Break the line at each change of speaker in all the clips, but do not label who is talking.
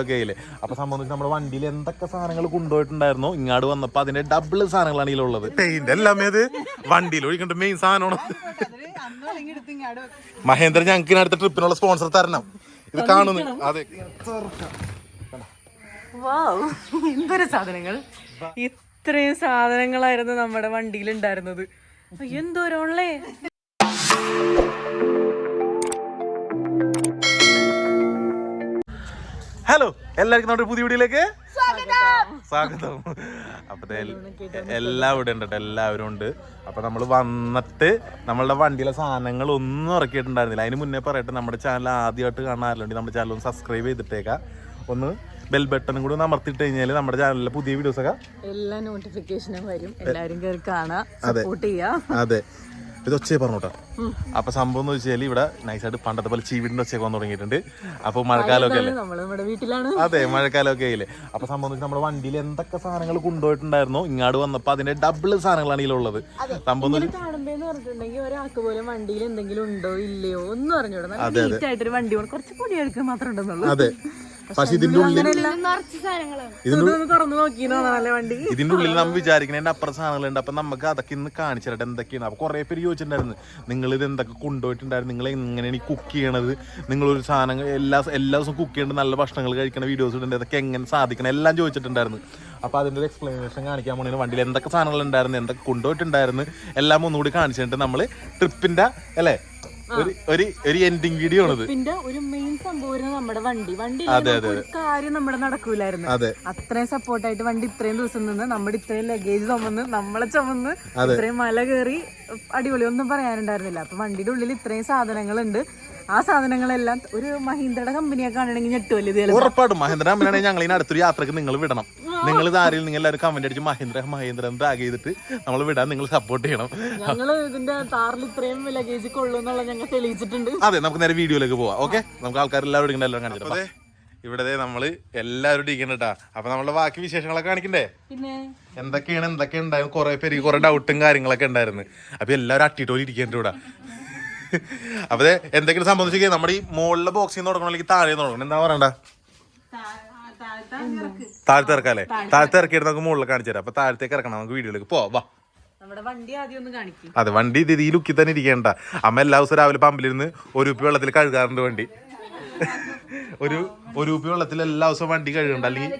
ഒക്കെ അപ്പൊ സംബന്ധിച്ച് നമ്മുടെ വണ്ടിയിൽ എന്തൊക്കെ സാധനങ്ങൾ കൊണ്ടുപോയിട്ടുണ്ടായിരുന്നോ? ഇങ്ങാട് വന്നപ്പോ അതിന്റെ ഡബിൾ സാധനങ്ങളാണ് ഇതിലുള്ളത്. പെയിന്റ് എല്ലാം ഏത് വണ്ടിയിൽ ഒഴിക്കേണ്ട മെയിൻ സാധനമാണ്. മഹേന്ദ്ര ഞങ്ങൾക്ക് അടുത്ത ട്രിപ്പിനുള്ള സ്പോൺസർ തരണം. ഇത് കാണുന്നു. അതെ.
വാവ്. എന്തൊരു സാധനങ്ങൾ? ഇത്രയും സാധനങ്ങളായിരുന്നു നമ്മുടെ വണ്ടിയിൽ ഉണ്ടായിരുന്നത് എന്തോരമുള്ളേ
ഹലോ എല്ലാവർക്കും നമ്മുടെ പുതിയ വീഡിയോയിലേക്ക് സ്വാഗതം. അപ്പൊ എല്ലാം ഇവിടെ ഉണ്ട് എല്ലാവരും ഉണ്ട്. അപ്പൊ നമ്മൾ വന്നിട്ട് നമ്മളുടെ വണ്ടിയിലെ സാധനങ്ങൾ ഒന്നും ഇറക്കിയിട്ടുണ്ടായിരുന്നില്ല. അതിന് മുന്നേ പറയട്ടെ നമ്മുടെ ചാനൽ ആദ്യമായിട്ട് കാണാറുണ്ട് നമ്മുടെ ചാനൽ ഒന്ന് സബ്സ്ക്രൈബ് ചെയ്തിട്ടേക്കാം. ഒന്ന് ബെൽ ബട്ടണും കൂടി അമർത്തിട്ട് കഴിഞ്ഞാൽ നമ്മുടെ ചാനലിലെ പുതിയ വീഡിയോസ് ഒക്കെ
എല്ലാ നോട്ടിഫിക്കേഷനും വരും. എല്ലാവരും കയറി കാണാ.
അതെ. ഇത് ഒച്ചയെ പറഞ്ഞോട്ടോ. അപ്പൊ സംഭവം എന്ന് വെച്ചാൽ ഇവിടെ നൈസായിട്ട് പണ്ടത്തെ പോലെ ചീവിടിന്റെ ഒച്ചയൊക്കെ വന്നു തുടങ്ങിയിട്ടുണ്ട്. അപ്പൊ മഴക്കാലമൊക്കെ അല്ലേ? അതെ മഴക്കാലമൊക്കെ ആയില്ലേ അപ്പൊ സംഭവം വെച്ചാൽ നമ്മുടെ വണ്ടിയിൽ എന്തൊക്കെ സാധനങ്ങൾ കൊണ്ടുപോയിട്ടുണ്ടായിരുന്നു ഇങ്ങോട്ട് വന്നപ്പോ അതിന്റെ ഡബിൾ സാധനങ്ങളാണ് ഇതിലുള്ളത്. സംഭവം
പറഞ്ഞിട്ടുണ്ടെങ്കിൽ ഒരാൾക്ക് പോലും വണ്ടിയിൽ എന്തെങ്കിലും ഉണ്ടോ ഇല്ലയോ ഒന്നും അറിഞ്ഞൂടാ വണ്ടി കൊണ്ട് കുറച്ച് പൊടിയെടുക്കാൻ മാത്രം ഉണ്ടെന്നുള്ളൂ.
അതെ. പക്ഷെ ഇതിന്റെ ഉള്ളിൽ ഇതിന്റെ ഉള്ളിൽ നമ്മൾ വിചാരിക്കുന്നതിന്റെ അപ്പുറം സാധനങ്ങളുണ്ട്. അപ്പൊ നമുക്ക് അതൊക്കെ ഇന്ന് കാണിച്ചു തരട്ടെ എന്തൊക്കെയാണ്. അപ്പൊ കുറെ പേര് ചോദിച്ചിട്ടുണ്ടായിരുന്നു നിങ്ങൾ ഇത് എന്തൊക്കെ കൊണ്ടുപോയിട്ടുണ്ടായിരുന്നു? നിങ്ങൾ എങ്ങനെയാണ് ഈ കുക്ക് ചെയ്യണത്? നിങ്ങൾ ഒരു സാധനം എല്ലാ എല്ലാ ദിവസവും കുക്ക് ചെയ്യേണ്ട നല്ല ഭക്ഷണങ്ങൾ കഴിക്കുന്ന വീഡിയോസ് ഇട്ടുണ്ട് അതൊക്കെ എങ്ങനെ സാധിക്കണം? എല്ലാം ചോദിച്ചിട്ടുണ്ടായിരുന്നു. അപ്പൊ അതിന്റെ ഒരു എക്സ്പ്ലനേഷൻ കാണിക്കാൻ പോണേ വണ്ടിയിൽ എന്തൊക്കെ സാധനങ്ങൾ ഉണ്ടായിരുന്നു എന്തൊക്കെ കൊണ്ടുപോയിട്ടുണ്ടായിരുന്നു എല്ലാം ഒന്നുകൂടി കാണിച്ചിട്ട് നമ്മൾ ട്രിപ്പിന്റെ അല്ലേ? ഒരു ഒരു ഒരു എൻഡിങ് വീഡിയോ ആണിത്.
പിന്നെ ഒരു മെയിൻ സംഭവം നമ്മുടെ വണ്ടി. വണ്ടി കാര്യം നമ്മുടെ നടക്കൂലായിരുന്നു.
അതെ.
അത്രയും സപ്പോർട്ടായിട്ട് വണ്ടി ഇത്രയും ദിവസം നിന്ന് നമ്മുടെ ഇത്രയും ലഗേജ് ചുമന്ന് നമ്മളെ ചുമന്ന് ഇത്രയും മല കയറി അടിപൊളി ഒന്നും പറയാനുണ്ടായിരുന്നില്ല. അപ്പൊ വണ്ടിയുടെ ഉള്ളിൽ ഇത്രയും സാധനങ്ങളുണ്ട്. ആ സാധനങ്ങളെല്ലാം ഒരു മഹീന്ദ്രയുടെ കമ്പനിയെ കാണണമെങ്കിൽ ഞെട്ടുമല്ലേ ഇത്.
ഉറപ്പായിട്ടും മഹീന്ദ്ര കമ്പനിയാണെങ്കിൽ ഞങ്ങൾ ഇനി അടുത്തൊരു യാത്രയ്ക്ക് നിങ്ങൾ വിടണം. നിങ്ങൾ ഇത് ആരെയും നിങ്ങൾ എല്ലാവരും കമന്റ് അടിച്ച് മഹീന്ദ്ര മഹീന്ദ്ര എന്ന് ടാഗ് ചെയ്തിട്ട് നമ്മൾ വിടാൻ നിങ്ങൾ സപ്പോർട്ട് ചെയ്യണം.
ഞങ്ങൾ ഇതിന്റെ താറിൽ ഇത്രയും ലഗേജ് കൊള്ളുന്നുള്ള ഞങ്ങൾ തെളിയിച്ചിട്ടുണ്ട്.
അതെ നമുക്ക് നേരെ വീഡിയോയിലേക്ക് പോവാം. ഓക്കെ നമുക്ക് ആൾക്കാർ എല്ലാവരും ഇരിക്കണ്ട എല്ലാം കാണിച്ചിട്ട് ഇവിടെ ദേ നമ്മൾ എല്ലാവരും ഇരിക്കണ്ടാ അപ്പൊ നമ്മളുടെ ബാക്കി വിശേഷങ്ങളൊക്കെ കാണിക്കണ്ടേ?
പിന്നെ?
എന്തൊക്കെയാണ് എന്തൊക്കെ ഉണ്ടായിരുന്നു കുറെ പേര് കുറെ ഡൗട്ടും കാര്യങ്ങളൊക്കെ ഉണ്ടായിരുന്നു. അപ്പൊ എല്ലാവരും അട്ടിട്ടോലി ഇരിക്കേണ്ട ഇവിടെ അപ്പൊ ദേ എന്തെങ്കിലും സംബന്ധിച്ച് നമ്മുടെ ഈ മുകളിലെ ബോക്സിൽ നിന്ന് തുടങ്ങണമെങ്കിൽ താഴെ തുടങ്ങണം. എന്താ പറയണ്ട? താഴത്തെ ഇറക്കാല്ലേ? താഴത്തെ ഇറക്കിയിട്ട് നമുക്ക് മുകളിൽ കാണിച്ചു തരാം. അപ്പൊ താഴത്തേക്ക് ഇറക്കണം. നമുക്ക് വീഡിയോയിലേക്ക് പോവാ. അതെ വണ്ടി ഇത് ഈ ലുക്കിൽ തന്നെ ഇരിക്കേണ്ട. അമ്മ എല്ലാ ദിവസവും രാവിലെ പമ്പിലിരുന്ന് ഒരു ഉപ്പി വെള്ളത്തിൽ കഴുകാറുണ്ട് വണ്ടി. ഒരു ഒരു ഉപ്പി വെള്ളത്തിൽ എല്ലാ ദിവസവും വണ്ടി കഴുകണ്ട അല്ലെങ്കിൽ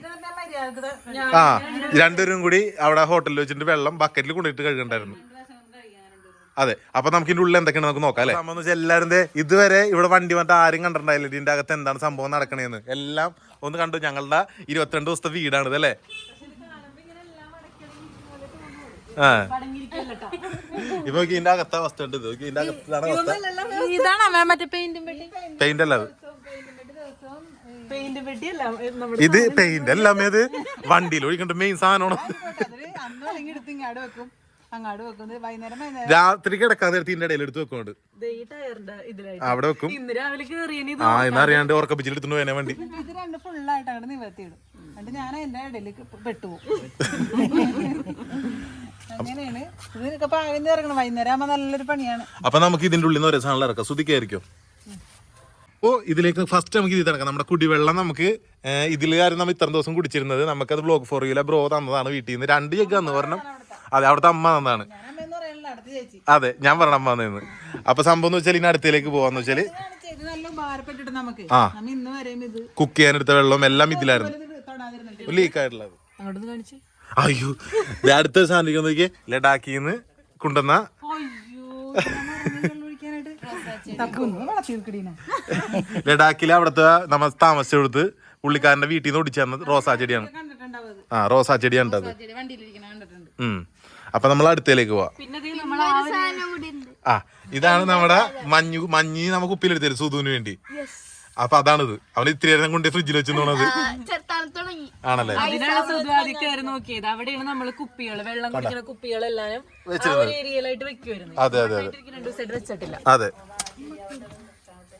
ആ രണ്ടുപേരും കൂടി അവിടെ ഹോട്ടലിൽ വെച്ചിട്ട് വെള്ളം ബക്കറ്റിൽ കൊണ്ടിട്ട് കഴുകണ്ടായിരുന്നു. അതെ. അപ്പൊ നമുക്ക് ഇതിന്റെ ഉള്ളിൽ എന്തൊക്കെയാണ് നമുക്ക് നോക്കാം അല്ലെ? സംഭവം വെച്ചാൽ എല്ലാവരും ദേ ഇതുവരെ ഇവിടെ വണ്ടി വന്നിട്ട് ആരും കണ്ടിട്ടുണ്ടായില്ല. ഇതിന്റെ അകത്ത് എന്താണ് സംഭവം നടക്കണേന്ന്. എല്ലാം ഒന്ന് കണ്ടു. ഞങ്ങളുടെ ഇരുപത്തിരണ്ട് ദിവസത്തെ വീടാണിത് അല്ലേ? ആ. ഇപ്പൊ ഇതിന്റെ അകത്ത അവസ്ഥ ഉണ്ട് ഇത്. ഇതിന്റെ അകത്താണ് അവസ്ഥ.
ഇതാണ് മറ്റേ പെയിന്റും
അല്ല അത്.
പെയിന്റ് പെട്ടി അല്ല നമ്മുടെ
ഇത് പെയിന്റ് അല്ല അത്. വണ്ടിയിൽ ഒഴിക്കണ്ട മെയിൻ സാധനമാണ്.
അങ്ങാട് വെക്കുന്നത്. ഇത് വൈകുന്നേരം വൈകുന്നേരം.
രാത്രി കിടക്കാൻ നേരത്തെ ഇതിന്റെ ഇടയിൽ എടുത്ത് വെക്കുന്നുണ്ട്.
ദേ ഈ ടയറിന്റെ ഇതിലായിട്ട്.
അവിടെ വെക്കും.
ഇന്ന് രാവിലെ കേറിയനി ഇത്
ആ എന്നറിയാണ്ട് ഉറക്കപ്പിച്ചിൽ എടുത്തുകൊണ്ട് വണ്ടി.
ഇത് രണ്ട് ഫുള്ളായിട്ട് അങ്ങോട്ട് നിവർത്തിയിടും എന്നിട്ട് ഞാൻ എന്റെ ഇടയിൽ പെട്ടുപോകും. അങ്ങനെയാണ്. ഇതിനൊക്കെ പാകം ഇറങ്ങണം. വൈകുന്നേരം ആകുമ്പോ നല്ലൊരു പണിയാണ്.
അപ്പൊ നമുക്ക് ഇതിന്റെ ഉള്ളിൽ നിന്ന് ഒരേ സാധനം ഇറക്കാം. ശ്രുതിക്കായിരിക്കും. ഓ ഇതിലേക്ക് ഫസ്റ്റ് നമുക്ക് ഇത് ഇറക്കാം. നമ്മുടെ കുടിവെള്ളം നമുക്ക് ഇതിൽ കാര്യം നമ്മൾ ഇത്ര ദിവസം കുടിച്ചിരുന്നത് നമുക്കത് ബ്ലോക്ക് ഫോർ ബ്രോ തന്നതാണ് വീട്ടിൽ നിന്ന്. രണ്ട് ജഗ് തന്നു പറഞ്ഞ അതെ അവിടുത്തെ അമ്മ
നന്നാണ്.
അതെ ഞാൻ പറഞ്ഞ അമ്മ നിന്ന് അപ്പൊ സംഭവം എന്ന് വെച്ചാൽ ഇനി അടുത്തേക്ക് പോവാന്ന്
വെച്ചാൽ
ആ. കുക്ക് ചെയ്യാനെടുത്ത വെള്ളം എല്ലാം ഇതിലായിരുന്നു.
ഇത്
ലീക്ക് ആയിട്ടുള്ളത്. അയ്യോ അടുത്ത സാധനം നോക്കിയേ. ലഡാക്കിന്ന് കൊണ്ടുവന്ന ലഡാക്കിലെ അവിടുത്തെ നമ്മൾ താമസിച്ചെടുത്ത് പുള്ളിക്കാരന്റെ വീട്ടിൽ നിന്ന് ഓടിച്ചു തന്നത് റോസാ ചെടിയാണ്. ആ റോസാ ചെടിയാണ് ഉം. അപ്പൊ നമ്മൾ അടുത്തേക്ക് പോവാം.
പിന്നെ ദേ നമ്മൾ ആ
ഇതാണ് നമ്മുടെ മഞ്ഞു മഞ്ഞ് നമുക്ക് ഉപ്പിലെടുത്തരും സുധുവിന് വേണ്ടി. അപ്പൊ അതാണിത്. അവൻ ഇത്തിരി നേരം കൊണ്ട് ഫ്രിഡ്ജിൽ വെച്ചെന്നുള്ളത് ആണല്ലേ?
അതിനാണ് സുധാതി കയറി നോക്കിയത്. അവിടെയാണ് നമ്മൾ കുപ്പികൾ വെള്ളം കുടിക്കുന്ന കുപ്പികളെല്ലാം
അതെ അതെ അതെ. അതെ.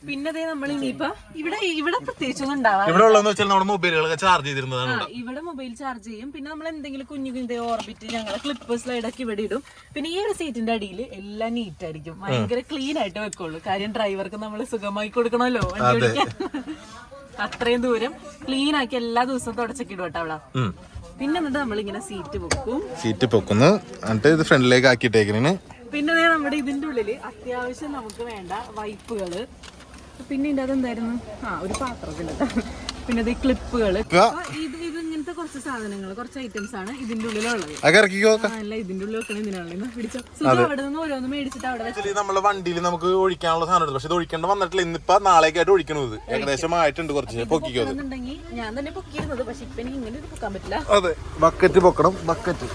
പിന്നെ ദേ നമ്മൾ ഇനിയിപ്പോ ഇവിടെ ഇവിടെ പ്രത്യേകിച്ചൊന്നും ഉണ്ടാവാ
ഇവിടെ ഉള്ളതെന്ന് വെച്ചാൽ നമ്മുടെ മൊബൈലുകളൊക്കെ ചാർജ് ചെയ്തിരുന്നതാണ് ഇവിടെ
ഇവിടെ മൊബൈൽ ചാർജ് ചെയ്യും. പിന്നെ നമ്മൾ എന്തെങ്കിലും കുഞ്ഞു കുഞ്ഞു ഓർബിറ്റ് ഞങ്ങളെ ക്ലിപ്പ് സ്ലൈഡ് ഒക്കെ ഇവിടെ ഇടും. പിന്നെ ഈ ഒരു സീറ്റിന്റെ അടിയിൽ എല്ലാം നീറ്റ് ആയിരിക്കും. ഭയങ്കര ക്ലീൻ ആയിട്ട് വെക്കുള്ളൂ. കാര്യം ഡ്രൈവർക്ക് നമ്മൾ സുഖമായി കൊടുക്കണമല്ലോ. വണ്ടി ഓടിക്കാൻ. അത്രയും ദൂരം ക്ലീൻ ആക്കി എല്ലാ ദിവസവും തുടച്ചൊക്കെ ഇടും കേട്ടോ അവിടെ
ഉം.
പിന്നെ എന്നിട്ട് നമ്മളിങ്ങനെ സീറ്റ് വെക്കും.
സീറ്റ് പൊക്കുന്നു. എന്നിട്ട് ഇത് ഫ്രണ്ടിലേക്ക് ആക്കിയിട്ടേക്കിന്
പിന്നെ ദേ നമ്മുടെ ഇതിന്റെ ഉള്ളിൽ അത്യാവശ്യം നമുക്ക് വേണ്ട വൈപ്പുകൾ. പിന്നെ ഇതിന്റെ അതെന്തായിരുന്നു? ആ ഒരു പാത്രത്തിൽ പിന്നെ ഇത്
ക്ലിപ്പുകൾ
ഇത് ഇത് ഇങ്ങനത്തെ കുറച്ച് സാധനങ്ങൾ കുറച്ച് ഐറ്റംസ് ആണ് ഇതിന്റെ ഉള്ളിലുള്ളത്. അല്ല ഇതിന്റെ ഉള്ളിൽ വെക്കണ എന്തിനാണ് പിടിച്ചോ. സുഖം അവിടെ നിന്ന് ഓരോന്ന് മേടിച്ചിട്ട് അവിടെ വെച്ച്.
നമ്മളെ വണ്ടിയിൽ നമുക്ക് ഒഴിക്കാനുള്ള സാധനം ഉണ്ട് പക്ഷെ ഇത് ഒഴിക്കേണ്ട വന്നിട്ടില്ല. ഇന്നിപ്പോ നാളേക്കായിട്ട് ഒഴിക്കണത് ഏകദേശം ആയിട്ടുണ്ട് കുറച്ച്. പൊക്കിക്കോ
ഞാൻ തന്നെ പൊക്കിയിരുന്നത് പക്ഷെ ഇപ്പൊ എനിക്ക് ഇങ്ങനെ പൊക്കാൻ പറ്റില്ല.
അതെ. ബക്കറ്റ് പൊക്കണം. ബക്കറ്റ്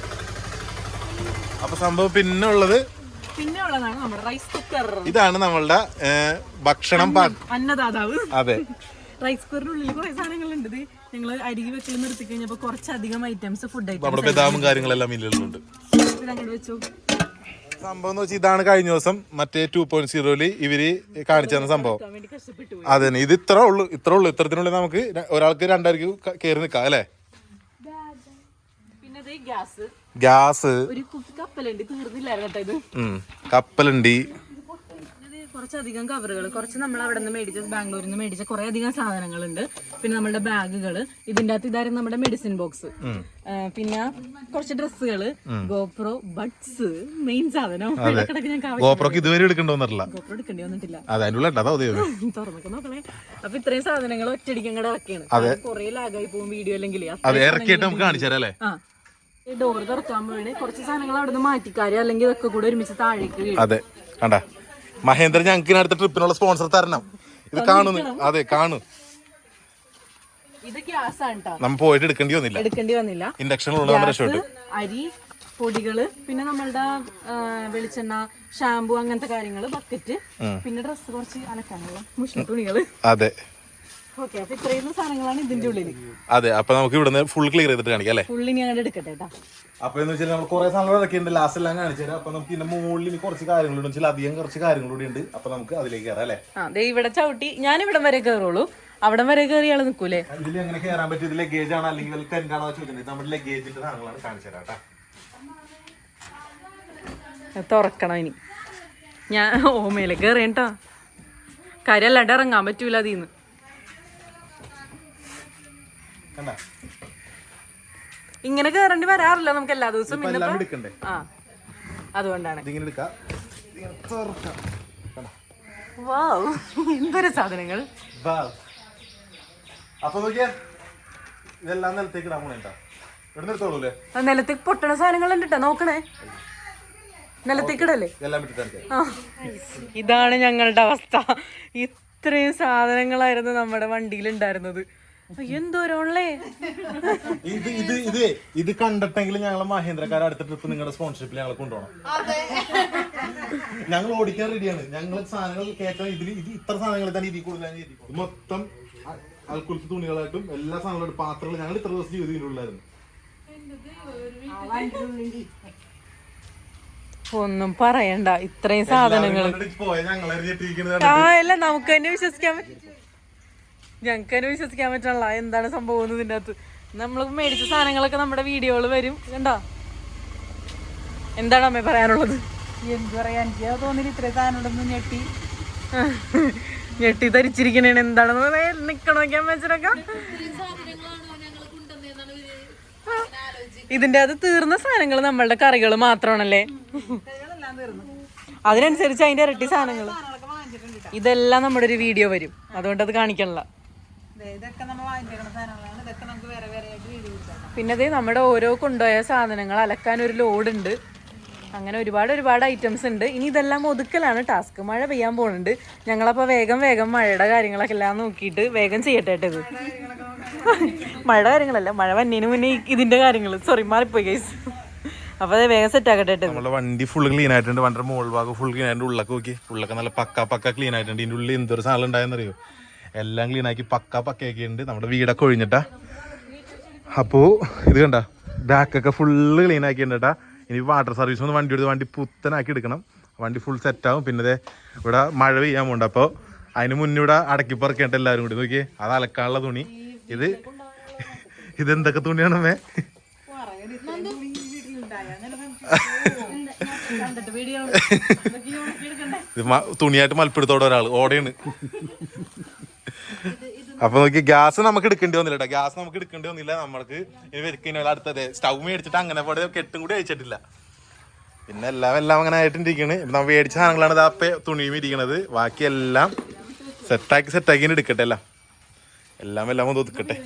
അപ്പൊ സംഭവം പിന്നെ ഉള്ളത്
പിന്നെ ഉള്ളതാണ് നമ്മുടെ റൈസ് കുക്കർ
ഇതാണ് നമ്മളുടെ ഭക്ഷണം
അന്നദാതാവ്.
അതെ.
റൈസ് കുക്കറിനുള്ളിൽ കുറേ സാധനങ്ങളുണ്ട്. ഇത് ഞങ്ങൾ അരികി വെക്കൽ നിർത്തി കഴിഞ്ഞപ്പോ കുറച്ചധികം ഐറ്റംസ് ഫുഡ്
നമ്മുടെ
ഐറ്റംസ്
ബദാമും കാര്യങ്ങളെല്ലാം ഇതിലുണ്ട്
വെച്ചു.
സംഭവം എന്ന് വെച്ചാൽ ഇതാണ് കഴിഞ്ഞ ദിവസം മറ്റേ ടു പോയിന്റ് സീറോയിൽ ഇവർ കാണിച്ചു തന്ന സംഭവം. അതെ ഇത് ഇത്ര ഉള്ളു ഇത്ര ഉള്ളു ഇത്രത്തിനുള്ളിൽ നമുക്ക് ഒരാൾക്ക് രണ്ടായിരിക്കും കയറി നിൽക്കാം അല്ലേ?
ഗ്യാസ്. കപ്പലുണ്ട് കുറച്ചധികം കവറുകൾ കുറച്ച് നമ്മൾ അവിടെ നിന്ന് മേടിച്ച ബാംഗ്ലൂരിൽ നിന്ന് മേടിച്ച കുറെ അധികം സാധനങ്ങളുണ്ട്. പിന്നെ നമ്മുടെ ബാഗുകൾ ഇതിന്റെ അകത്ത് ഇതായിരുന്നു നമ്മുടെ മെഡിസിൻ ബോക്സ് പിന്നെ കുറച്ച് ഡ്രസ്സുകൾ ഗോപ്രോ ബഡ്സ് മെയിൻ സാധനം.
ഗോപ്രോക്ക് ഇതുവരെ എടുക്കേണ്ടി വന്നിട്ടില്ല
ഗോപ്രോ എടുക്കേണ്ടി വന്നിട്ടില്ല തുറന്നൊക്കെ നോക്കണേ. അപ്പൊ ഇത്രയും സാധനങ്ങൾ ഒറ്റയടിക്കും കൂടെ ഇറക്കിയാണ്. കുറെ ലാഗായി പോകും വീഡിയോ അല്ലെങ്കിൽ
ഇറക്കിയിട്ട് നമുക്ക് കാണിച്ചു തരാം
ആ. ഈ ഡോർ തുറക്കാൻ വേണ്ടി കുറച്ച് സാധനങ്ങൾ അവിടെ നിന്ന് മാറ്റിക്കാര് അല്ലെങ്കിൽ ഇതൊക്കെ കൂടെ ഒരുമിച്ച് താഴേക്ക് വീഴും.
അതെ കണ്ട. മഹേന്ദ്ര ഞങ്ങൾക്ക് അടുത്ത ട്രിപ്പിനുള്ള സ്പോൺസർ തരണം. ഇത് കാണുന്നു. അതെ കാണു.
ഇത് ഗ്യാസ് ആണ് കേട്ടോ
നമ്മ പോയിട്ട് എടുക്കേണ്ടി വന്നില്ല.
എടുക്കേണ്ടി വന്നില്ല.
ഇൻഡക്ഷൻ ഉള്ളത് നമ്മുടെ ഷോട്ട്
അരി പൊടികൾ പിന്നെ നമ്മളുടെ ആ, വെളിച്ചെണ്ണ ഷാമ്പു അങ്ങനത്തെ കാര്യങ്ങൾ ബക്കറ്റ് പിന്നെ ഡ്രസ്സ് കുറച്ച് അലക്കാനുള്ള മുഷി തുണികൾ.
അതെ. അതെ അപ്പൊ നമുക്ക് ഇവിടുന്ന് ഫുൾ ക്ലിയർ ചെയ്തിട്ട് കാണിക്കാം അല്ലേ? അപ്പൊ എന്ന് വെച്ചാൽ നമ്മൾ കുറെ സാധനങ്ങൾ ഇറക്കിയിട്ടുണ്ട് ലാസ്റ്റ് എല്ലാം കാണിച്ചു തരാം. അപ്പൊ നമുക്ക് ഇതിന്റെ മുകളിൽ ഇനി കുറച്ച് കാര്യങ്ങളുണ്ട്. വെച്ചാൽ അധികം കുറച്ച് കാര്യങ്ങളൂടെ ഉണ്ട്. അപ്പൊ നമുക്ക് അതിലേക്ക് കയറാം അല്ലേ?
ആ ദേ ഇവിടെ ചവിട്ടി. ഞാൻ ഇവിടെ വരെ കയറുള്ളൂ അവിടം വരെ കയറിയാളെ ആൾ നിക്കൂലേ?
ഇതിൽ എങ്ങനെ കയറാൻ പറ്റും? ഇത് ലഗേജ് ആണ് അല്ലെങ്കിൽ ടെന്റ് ആണോ ചോദിക്കുന്നത് നമ്മുടെ ലഗേജിന്റെ സാധനങ്ങളാണ് കാണിച്ചു തരാം
തുറക്കണം ഇനി. ഞാൻ ഓമയിലേക്ക് കയറിയട്ടോ കാര്യം അല്ലാണ്ട് ഇറങ്ങാൻ പറ്റൂല അതിന്ന്.
കണ്ടാ?
ഇങ്ങനെ കേറേണ്ടി വരാറില്ല നമുക്ക് എല്ലാ ദിവസവും ഇന്നിപ്പോ ആ അതുകൊണ്ടാണ്.
ഇതിങ്ങനെ എടുക്കാം.
വാവ് എന്തൊരു സാധനങ്ങൾ.
വാ. അപ്പൊ നോക്കിയാ ഇതെല്ലാം നിലത്തേക്ക് ഇടാൻ പോണേട്ടാ ഇവിടെ നിർത്തോളൂല്ലേ
നിലത്തേക്ക് പൊട്ടണ സാധനങ്ങൾ ഉണ്ട് നോക്കണേ. നിലത്തേക്ക് ഇടല്ലേ. ഇതാണ് ഞങ്ങളുടെ അവസ്ഥ. ഇത്രയും സാധനങ്ങളായിരുന്നു നമ്മുടെ വണ്ടിയിൽ ഉണ്ടായിരുന്നത് എന്തോരമുള്ളേ
ഇത് ഇത് ഇത് ഇത് കണ്ടിട്ടെങ്കിൽ ഞങ്ങളെ മഹേന്ദ്രക്കാർ അടുത്ത ട്രിപ്പ് നിങ്ങളുടെ സ്പോൺസർഷിപ്പിൽ ഞങ്ങൾ കൊണ്ടുപോകണം. ഞങ്ങൾ ഓടിക്കാൻ റെഡിയാണ് ഞങ്ങൾ സാധനങ്ങൾ കേറ്റാൻ ഇതിൽ ഇത് ഇത്ര സാധനങ്ങൾ തന്നെ ഇതിൽ കൂടുതൽ. മൊത്തം അൽക്കുലത്ത് തുണികളായിട്ടും എല്ലാ സാധനങ്ങളും പാത്രങ്ങൾ ഞങ്ങൾ ഇത്ര ദിവസം ജീവിതത്തിലുള്ളായിരുന്നു
ഒന്നും പറയണ്ട. ഇത്രയും സാധനങ്ങൾ
പോയ ഞങ്ങളെ ഞെട്ടിയിരിക്കുന്നത്
ആ അല്ല നമുക്ക് തന്നെ വിശ്വസിക്കാൻ പറ്റും. ഞങ്ങൾക്ക് തന്നെ വിശ്വസിക്കാൻ പറ്റണല്ല എന്താണ് സംഭവം ഇതിന്റെ അകത്ത്. നമ്മൾ മേടിച്ച സാധനങ്ങളൊക്കെ നമ്മുടെ വീഡിയോകൾ വരും. കണ്ടോ? എന്താണ് അമ്മ പറയാനുള്ളത്?
എന്ത് പറയാൻ? എനിക്ക് തോന്നില്ല ഇത്രയും സാധനം ഞെട്ടി.
ഞെട്ടി ധരിച്ചിരിക്കണേ എന്താണെന്ന് നിക്കണോക്കാൻ അമ്മ വെച്ചിട്ടൊക്കെ ഇതിന്റെ അത് തീർന്ന സാധനങ്ങൾ നമ്മളുടെ കറികൾ മാത്രമാണല്ലേ? അതിനനുസരിച്ച് അതിന്റെ ഇരട്ടി സാധനങ്ങൾ ഇതെല്ലാം നമ്മുടെ ഒരു വീഡിയോ വരും. അതുകൊണ്ട് അത് കാണിക്കണില്ല പിന്നെ ദേ നമ്മുടെ ഓരോ കൊണ്ടുപോയ സാധനങ്ങൾ അലക്കാൻ ഒരു ലോഡ് ഉണ്ട് അങ്ങനെ ഒരുപാട് ഒരുപാട് ഐറ്റംസ് ഉണ്ട്. ഇനി ഇതെല്ലാം ഒതുക്കലാണ്. ടാസ്ക് മഴ പെയ്യാൻ പോകുന്നുണ്ട് ഞങ്ങളപ്പോൾ വേഗം വേഗം മഴയുടെ കാര്യങ്ങളൊക്കെ എല്ലാം നോക്കിയിട്ട് വേഗം ചെയ്യട്ടെ ഇത്. മഴയുടെ കാര്യങ്ങളല്ല മഴ വന്നതിന് മുന്നേ ഇതിന്റെ കാര്യങ്ങൾ സോറി മാറിപ്പോയി ഗൈസ് അപ്പോൾ അത് വേഗം സെറ്റ് ആക്കട്ടെ
നമ്മുടെ വണ്ടി ഫുൾ ക്ലീൻ ആയിട്ടുണ്ട്. വണ്ടിയുടെ മുകൾ ഭാഗം ഫുൾ ക്ലീൻ ആയിട്ടുണ്ട്. ഉള്ളൊക്കെ നോക്കി. ഉള്ളൊക്കെ നല്ല പക്ക പക്ക ക്ലീൻ ആയിട്ടുണ്ട്. ഇതിന്റെ ഉള്ളിൽ എന്തൊരു സാധനം ഉണ്ടായെന്നറിയോ? എല്ലാം ക്ലീൻ ആക്കി പക്ക പക്കയൊക്കെ ഉണ്ട്. നമ്മുടെ വീടൊക്കെ ഒഴിഞ്ഞിട്ടാ. അപ്പോൾ ഇത് കണ്ട ബാക്കൊക്കെ ഫുള്ള് ക്ലീൻ ആക്കിയിട്ടുണ്ട് കേട്ടാ ഇനി വാട്ടർ സർവീസ് ഒന്ന് വണ്ടി എടുത്ത് വണ്ടി പുത്തനാക്കി എടുക്കണം. വണ്ടി ഫുൾ സെറ്റാവും പിന്നെ ഇതേ ഇവിടെ മഴ പെയ്യാൻ പോകണ്ട അപ്പോൾ അതിന് മുന്നേ ഇവിടെ അടക്കി പറക്കേണ്ട എല്ലാവരും കൂടി. നോക്കിയേ അത് അലക്കാനുള്ള തുണി. ഇത് ഇതെന്തൊക്കെ തുണിയാണ് മേ?
കണ്ടിട്ട് വീഡിയോ
ഇത് തുണിയായിട്ട് മൽപ്പെടുത്തോടെ ഒരാൾ ഓടയാണ്. അപ്പൊ നോക്കി ഗ്യാസ് നമുക്ക് എടുക്കേണ്ടി വന്നില്ല ഗ്യാസ് നമുക്ക് എടുക്കേണ്ടി വന്നില്ല. നമ്മൾക്ക് ഇനി വെക്കുന്നില്ല അടുത്തത്. സ്റ്റൗ മേടിച്ചിട്ട് അങ്ങനെ പോലെ കെട്ടും കൂടി അയച്ചിട്ടില്ല പിന്നെ എല്ലാം എല്ലാം അങ്ങനെ ആയിട്ടിരിക്കണ്. ഇപ്പൊ നമ്മൾ മേടിച്ച സാധനങ്ങളാണ് ഇതാ തുണിയും ഇരിക്കണത്. ബാക്കി എല്ലാം സെറ്റാക്കി സെറ്റാക്കി എടുക്കട്ടെ എല്ലാം എല്ലാം ഒന്ന് ഒതുക്കട്ടെ.